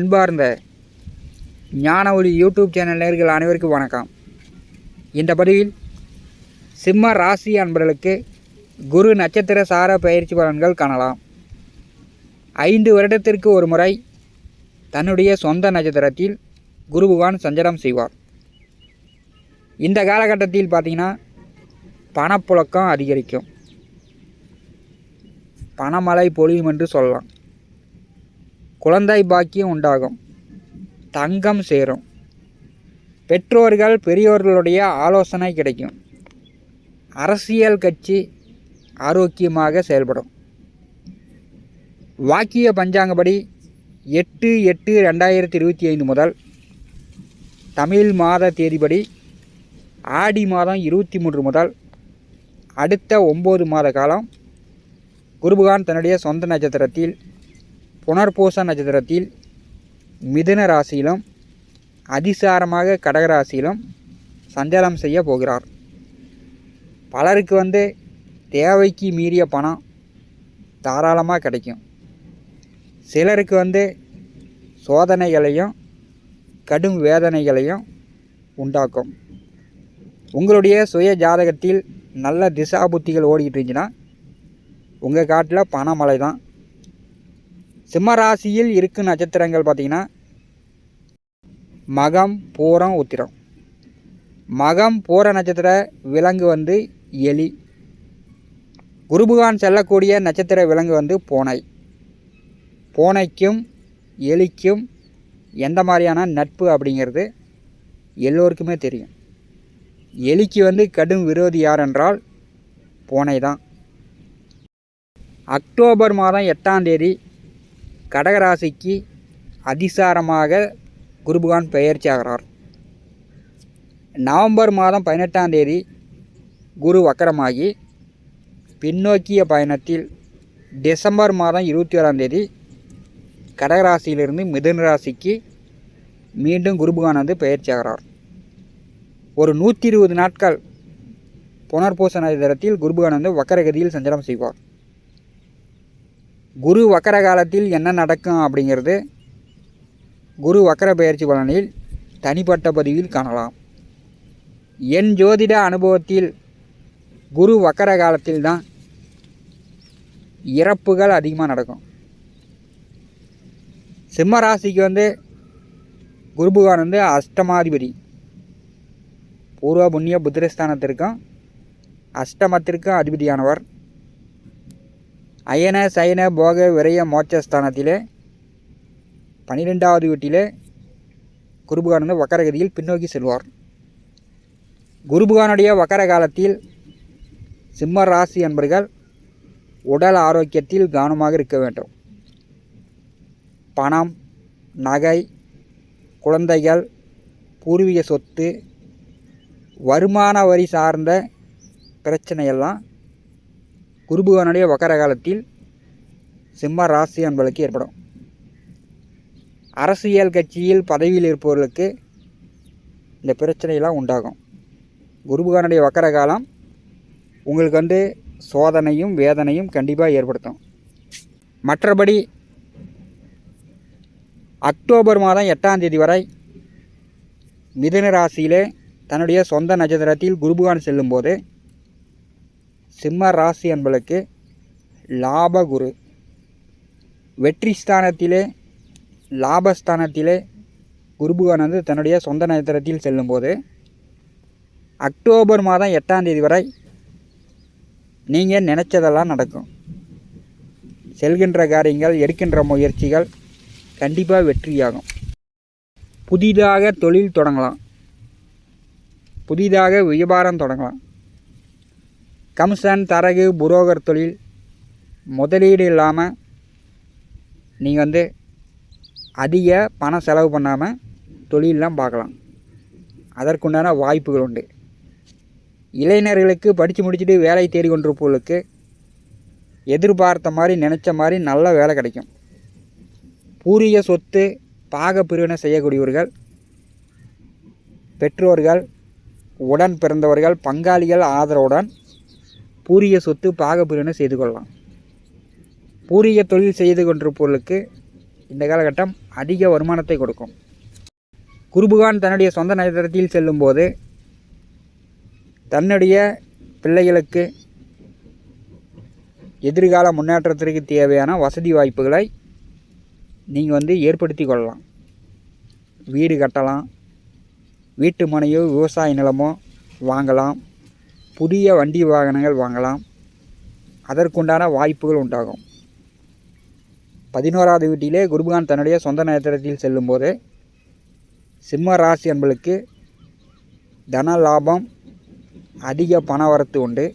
அன்பார்ந்த ஞான ஒளி யூடியூப் சேனல் நேர்கள் அனைவருக்கும் வணக்கம். இந்த பதிவில் சிம்ம ராசி அன்பர்களுக்கு குரு நட்சத்திர சார பயிற்சி பலன்கள் காணலாம். ஐந்து வருடத்திற்கு ஒரு முறை தன்னுடைய சொந்த நட்சத்திரத்தில் குரு பகவான் சஞ்சலம் செய்வார். இந்த காலகட்டத்தில் பார்த்தீங்கன்னா பணப்புழக்கம் அதிகரிக்கும். பணமழை பொழியும் என்று சொல்லலாம். குழந்தை பாக்கியம் உண்டாகும். தங்கம் சேரும். பெற்றோர்கள் பெரியோர்களுடைய ஆலோசனை கிடைக்கும். அரசியல் கட்சி ஆரோக்கியமாக செயல்படும். வாக்கிய பஞ்சாங்கப்படி எட்டு எட்டு ரெண்டாயிரத்தி இருபத்தி ஐந்து முதல் தமிழ் மாத தேதிப்படி ஆடி மாதம் இருபத்தி மூன்று முதல் அடுத்த ஒம்பது மாத காலம் குருபகான் தன்னுடைய சொந்த நட்சத்திரத்தில் புனர்பூச நட்சத்திரத்தில் மிதுன ராசியிலும் அதிசாரமாக கடகராசியிலும் சஞ்சலம் செய்ய போகிறார். பலருக்கு வந்து தேவைக்கு மீறிய பணம் தாராளமாக கிடைக்கும். சிலருக்கு வந்து சோதனைகளையும் கடும் வேதனைகளையும் உண்டாக்கும். உங்களுடைய சுய ஜாதகத்தில் நல்ல திசா புத்திகள் ஓடிக்கிட்டு இருந்துச்சுன்னா உங்கள் காட்டில் பணமழை தான் சிம்மராசியில் இருக்கும் நட்சத்திரங்கள் பார்த்திங்கன்னா மகம் பூரம் உத்திரம். மகம் பூர நட்சத்திர விலங்கு வந்து எலி. குருபகான் செல்லக்கூடிய நட்சத்திர விலங்கு வந்து பூனை. பூனைக்கும் எலிக்கும் எந்த மாதிரியான நட்பு அப்படிங்கிறது எல்லோருக்குமே தெரியும். எலிக்கு வந்து கடும் விரோதி யார் என்றால் பூனை தான் அக்டோபர் மாதம் எட்டாம் தேதி கடகராசிக்கு அதிசாரமாக குருபகான் பெயர்ச்சி ஆகிறார். நவம்பர் மாதம் பதினெட்டாம் தேதி குரு வக்கரமாகி பின்னோக்கிய பயணத்தில் டிசம்பர் மாதம் இருபத்தி ஓராம் தேதி கடகராசியிலிருந்து மிதுன ராசிக்கு மீண்டும் குருபகான் வந்து பெயர்ச்சி ஆகிறார். ஒரு நூற்றி இருபது நாட்கள் புனர்பூச நட்சத்திரத்தில் குருபகான் வந்து வக்கரகதியில் சஞ்சாரம் செய்வார். குரு வக்கர காலத்தில் என்ன நடக்கும் அப்படிங்கிறது குரு வக்கர பயிற்சி பலனில் தனிப்பட்ட பதிவில் காணலாம். என் ஜோதிட அனுபவத்தில் குரு வக்கர காலத்தில் தான் இறப்புகள் அதிகமாக நடக்கும். சிம்ம ராசிக்கு வந்து குரு பகவான் வந்து அஷ்டமாதிபதி. பூர்வ புண்ணிய புத்திரஸ்தானத்திற்கும் அஷ்டமத்திற்கும் அதிபதியானவர். அயன சயன போக விரய மோட்சஸ்தானத்திலே பன்னிரெண்டாவது வீட்டிலே குருபுகானந்த வக்கரகதியில் பின்னோக்கி செல்வார். குருபுகானுடைய வக்கர காலத்தில் சிம்ம ராசி என்பர்கள் உடல் ஆரோக்கியத்தில் கவனமாக இருக்க வேண்டும். பணம் நகை குழந்தைகள் பூர்வீக சொத்து வருமான வரி சார்ந்த பிரச்சனையெல்லாம் குருபுகானுடைய வக்கர காலத்தில் சிம்ம ராசி என்பதற்கு ஏற்படும். அரசியல் கட்சியில் பதவியில் இருப்பவர்களுக்கு இந்த பிரச்சனையெல்லாம் உண்டாகும். குருபுகானுடைய வக்கர காலம் உங்களுக்கு வந்து சோதனையும் வேதனையும் கண்டிப்பாக ஏற்படுத்தும். மற்றபடி அக்டோபர் மாதம் எட்டாம் தேதி வரை மிதுன ராசியிலே தன்னுடைய சொந்த நட்சத்திரத்தில் குருபகான் செல்லும்போது சிம்ம ராசி என்பளுக்கு லாபகுரு. வெற்றி ஸ்தானத்திலே லாபஸ்தானத்திலே குருபகான் வந்து தன்னுடைய சொந்த நட்சத்திரத்தில் செல்லும்போது அக்டோபர் மாதம் எட்டாம் தேதி வரை நீங்கள் நினச்சதெல்லாம் நடக்கும். செல்கின்ற காரியங்கள் எடுக்கின்ற முயற்சிகள் கண்டிப்பாக வெற்றியாகும். புதிதாக தொழில் தொடங்கலாம். புதிதாக வியாபாரம் தொடங்கலாம். கமிஷன் தரகு புரோகர் தொழில் முதலீடு இல்லாமல் நீங்கள் வந்து அதிக பணம் செலவு பண்ணாமல் தொழிலெலாம் பார்க்கலாம். அதற்குண்டான வாய்ப்புகள் உண்டு. இளைஞர்களுக்கு படித்து முடிச்சுட்டு வேலை தேடி கொண்டிருப்பவர்களுக்கு எதிர்பார்த்த மாதிரி நினச்ச மாதிரி நல்ல வேலை கிடைக்கும். பூரிய சொத்து பாக பிரிவினை செய்யக்கூடியவர்கள் பெற்றோர்கள் உடன் பிறந்தவர்கள் பங்காளிகள் ஆதரவுடன் பூரிய சொத்து பாகப்பிரிவினை செய்து கொள்ளலாம். பூரிய தொழில் செய்து கொண்டிருப்பவர்களுக்கு இந்த காலகட்டம் அதிக வருமானத்தை கொடுக்கும். குருபுகான் தன்னுடைய சொந்த நகரத்தில் செல்லும்போது தன்னுடைய பிள்ளைகளுக்கு எதிர்கால முன்னேற்றத்திற்கு தேவையான வசதி வாய்ப்புகளை நீங்கள் வந்து ஏற்படுத்தி கொள்ளலாம். வீடு கட்டலாம். வீட்டு மனையோ விவசாய நிலமோ வாங்கலாம். புதிய வண்டி வாகனங்கள் வாங்கலாம். அதற்குண்டான வாய்ப்புகள் உண்டாகும். பதினோராவது வீட்டிலே குருபகான் தன்னுடைய சொந்த நட்சத்திரத்தில் செல்லும்போது சிம்ம ராசி என்பளுக்கு தன லாபம் அதிக பண வரத்து உண்டு.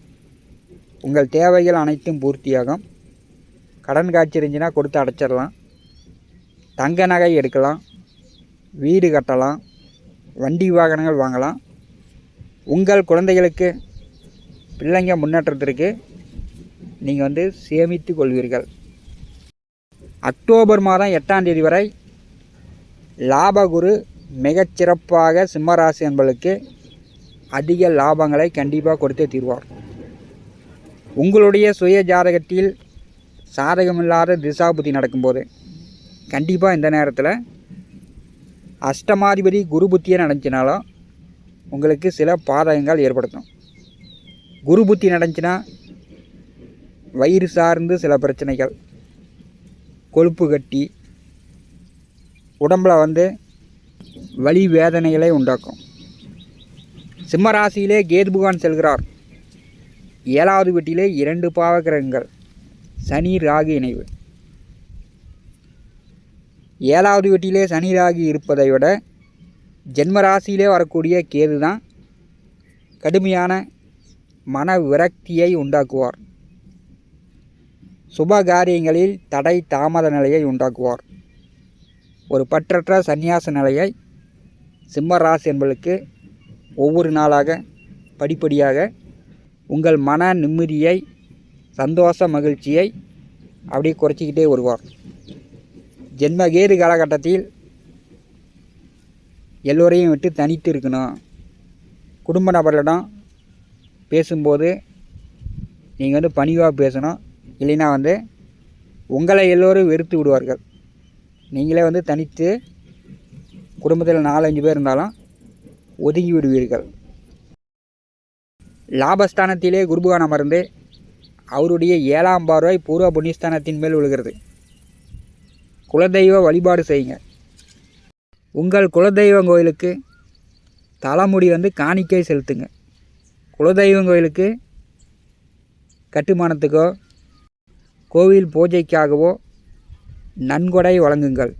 உங்கள் தேவைகள் அனைத்தும் பூர்த்தியாகும். கடன் காட்சி இருந்துச்சுன்னா கொடுத்து அடைச்சிடலாம். தங்க நகை எடுக்கலாம். வீடு கட்டலாம். வண்டி வாகனங்கள் வாங்கலாம். உங்கள் குழந்தைகளுக்கு பிள்ளைங்க முன்னேற்றத்திற்கு நீங்கள் வந்து சேமித்து கொள்வீர்கள். அக்டோபர் மாதம் எட்டாம் தேதி வரை லாபகுரு மிகச்சிறப்பாக சிம்மராசி என்பளுக்கு அதிக லாபங்களை கண்டிப்பாக கொடுத்தே தீர்வார். உங்களுடைய சுய ஜாதகத்தில் சாதகமில்லாத திசாபுத்தி நடக்கும்போது கண்டிப்பாக இந்த நேரத்தில் அஷ்டமாதிபதி குரு புத்தியை நடந்துச்சுனாலும் உங்களுக்கு சில பாதகங்கள் ஏற்படுத்தும். குரு புத்தி நடந்துச்சுன்னா வயிறு சார்ந்து சில பிரச்சனைகள். கொழுப்பு கட்டி உடம்பில் வந்து வலி வேதனைகளை உண்டாக்கும். சிம்ம ராசியிலே கேது புகான் செல்கிறார். ஏழாவது வீட்டிலே இரண்டு பாவகிரகங்கள் சனி ராகு இணைவு. ஏழாவது வீட்டிலே சனி ராகு இருப்பதை விட ஜென்ம ராசியிலே வரக்கூடிய கேது தான் கடுமையான மன விரக்தியை உண்டாக்குவார். சுப காரியங்களில் தடை தாமத நிலையை உண்டாக்குவார். ஒரு பற்றற்ற சந்நியாச நிலையை சிம்மராசி என்பதற்கு ஒவ்வொரு நாளாக படிப்படியாக உங்கள் மன நிம்மதியை சந்தோஷ மகிழ்ச்சியை அப்படியே குறைச்சிக்கிட்டே வருவார். ஜென்மகேது காலகட்டத்தில் எல்லோரையும் விட்டு தனித்து இருக்கணும். குடும்ப நபர்களிடம் பேசும்போது நீங்கள் வந்து பணிவாக பேசணும். இல்லைன்னா வந்து உங்களை எல்லோரும் வெறுத்து விடுவார்கள். நீங்களே வந்து தனித்து குடும்பத்தில் நாலஞ்சு பேர் இருந்தாலும் ஒதுங்கி விடுவீர்கள். லாபஸ்தானத்திலே குருபகான் அமர்ந்து அவருடைய ஏழாம் பார்வை பூர்வ புண்ணியஸ்தானத்தின் மேல் விழுகிறது. குலதெய்வ வழிபாடு செய்யுங்க. உங்கள் குலதெய்வம் கோயிலுக்கு தலைமுடி வந்து காணிக்கை செலுத்துங்க. குலதெய்வம் கோயிலுக்கு கட்டுமானத்துக்கோ கோவில் பூஜைக்காகவோ நன்கொடை வழங்குங்கள்.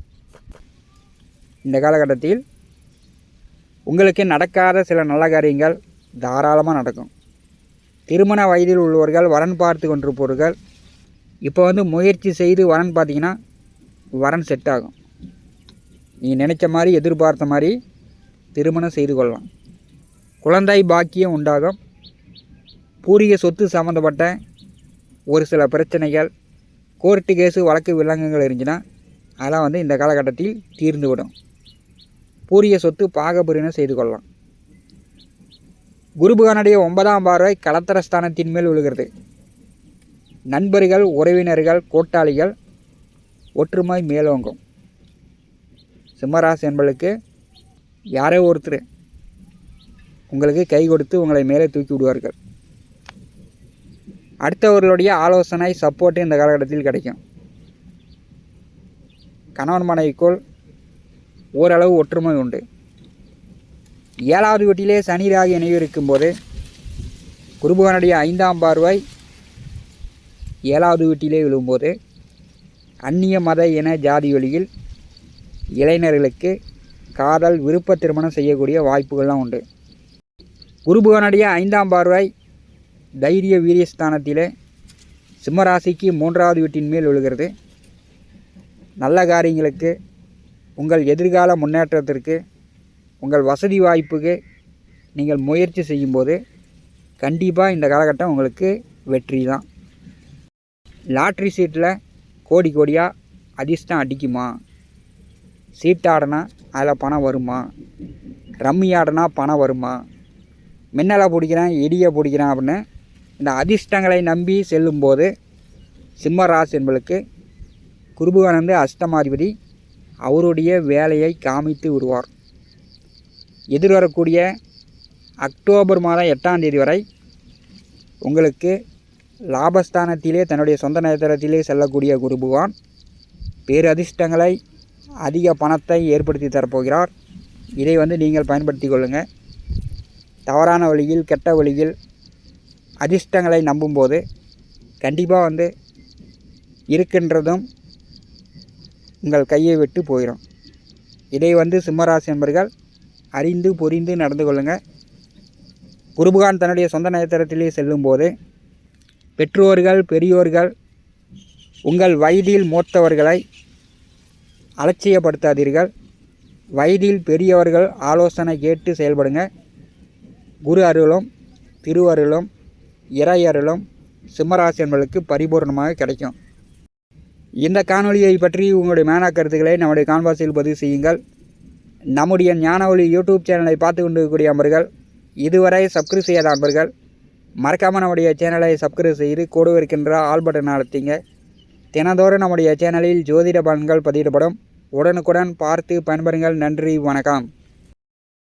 இந்த காலகட்டத்தில் உங்களுக்கு நடக்காத சில நல்ல காரியங்கள் தாராளமாக நடக்கும். திருமண வயதில் உள்ளவர்கள் வரன் பார்த்து கொண்டிருப்பவர்கள் இப்போ வந்து முயற்சி செய்து வரன் பார்த்தீங்கன்னா வரன் செட் ஆகும். நீ நினச்ச மாதிரி எதிர்பார்த்த மாதிரி திருமணம் செய்து கொள்ளலாம். குழந்தை பாக்கியம் உண்டாகும். பூரிய சொத்து சம்மந்தப்பட்ட ஒரு சில பிரச்சனைகள் கோர்ட்டு கேஸு வழக்கு விலங்குகள் இருந்துச்சுன்னா அதெல்லாம் வந்து இந்த காலகட்டத்தில் தீர்ந்து விடும் பூரிய சொத்து பாகபுரினம் செய்து கொள்ளலாம். குருபகனுடைய ஒன்பதாம் பார்வை கலத்தர ஸ்தானத்தின் மேல் விழுகிறது. நண்பர்கள் உறவினர்கள் கூட்டாளிகள் ஒற்றுமை மேலோங்கும். சிம்மராசி என்பளுக்கு யாரோ ஒருத்தர் உங்களுக்கு கை கொடுத்து உங்களை மேலே தூக்கி விடுவார்கள். அடுத்தவர்களுடைய ஆலோசனை சப்போர்ட்டு இந்த காலகட்டத்தில் கிடைக்கும். கணவன் மனைவிக்குள் ஓரளவு ஒற்றுமை உண்டு. ஏழாவது வீட்டிலே சனி ராகு இணைவு இருக்கும்போது குருபகனுடைய ஐந்தாம் பார்வை ஏழாவது வீட்டிலே விழும்போது அந்நிய மத இன ஜாதி வழியில் இளைஞர்களுக்கு காதல் விருப்ப திருமணம் செய்யக்கூடிய வாய்ப்புகள்லாம் உண்டு. குருபகனுடைய ஐந்தாம் பார்வை தைரிய வீரியஸ்தானத்தில் சிம்மராசிக்கு மூன்றாவது வீட்டின் மேல் விழுகிறது. நல்ல காரியங்களுக்கு உங்கள் எதிர்கால முன்னேற்றத்திற்கு உங்கள் வசதி வாய்ப்புக்கு நீங்கள் முயற்சி செய்யும்போது கண்டிப்பாக இந்த காலகட்டம் உங்களுக்கு வெற்றி தான். லாட்ரி சீட்டில் கோடி கோடியாக அதிர்ஷ்டம் அடிக்குமா? சீட்டாடினா அதில் பணம் வருமா? ரம்மி ஆடினா பணம் வருமா? மின்னலை பிடிக்கிறேன் இடியை பிடிக்கிறேன் அப்படின்னு இந்த அதிர்ஷ்டங்களை நம்பி செல்லும்போது சிம்மராஸ் ராசி என்பளுக்கு வந்து அஷ்டமாதிபதி அவருடைய வேலையை காமித்து விடுவார். எதிர்வரக்கூடிய அக்டோபர் மாதம் எட்டாம் தேதி வரை உங்களுக்கு லாபஸ்தானத்திலே தன்னுடைய சொந்த நேரத்திலே செல்லக்கூடிய குரு பகவான் பேரதிர்ஷ்டங்களை அதிக பணத்தை ஏற்படுத்தி தரப்போகிறார். இதை வந்து நீங்கள் பயன்படுத்தி கொள்ளுங்கள் தவறான வழியில் கெட்ட வழியில் அதிர்ஷ்டங்களை நம்பும்போது கண்டிப்பாக வந்து இருக்கின்றதும் உங்கள் கையை விட்டு போயிடும் இதை வந்து சிம்மராசி நண்பர்கள் அறிந்து புரிந்து நடந்து கொள்ளுங்கள் குருபகான் தன்னுடைய சொந்த நட்சத்திரத்திலே செல்லும்போது பெற்றோர்கள் பெரியோர்கள் உங்கள் வயதில் மூத்தவர்களை அலட்சியப்படுத்தாதீர்கள். வயதில் பெரியவர்கள் ஆலோசனை கேட்டு செயல்படுங்க. குரு அருளும் திருவருளும் இறையருளும் சிம்மராசி என்பதற்கு பரிபூர்ணமாக கிடைக்கும். இந்த காணொலியை பற்றி உங்களுடைய மேனா கருத்துக்களை நம்முடைய கான்வாசியில் பதிவு செய்யுங்கள். நம்முடைய ஞானவழி யூடியூப் சேனலை பார்த்து கொண்டிருக்கக்கூடிய நண்பர்கள் இதுவரை சப்ஸ்கிரைப் செய்யாத நண்பர்கள் மறக்காமல் நம்முடைய சேனலை சப்ஸ்கிரைப் செய்து கூட இருக்கின்ற ஆல் பட்டன் அழுத்திங்க. தினந்தோறும் நம்முடைய சேனலில் ஜோதிட பலன்கள் பதிவிடப்படும். உடனுக்குடன் பார்த்து பயன்பெறுங்கள். நன்றி வணக்கம்.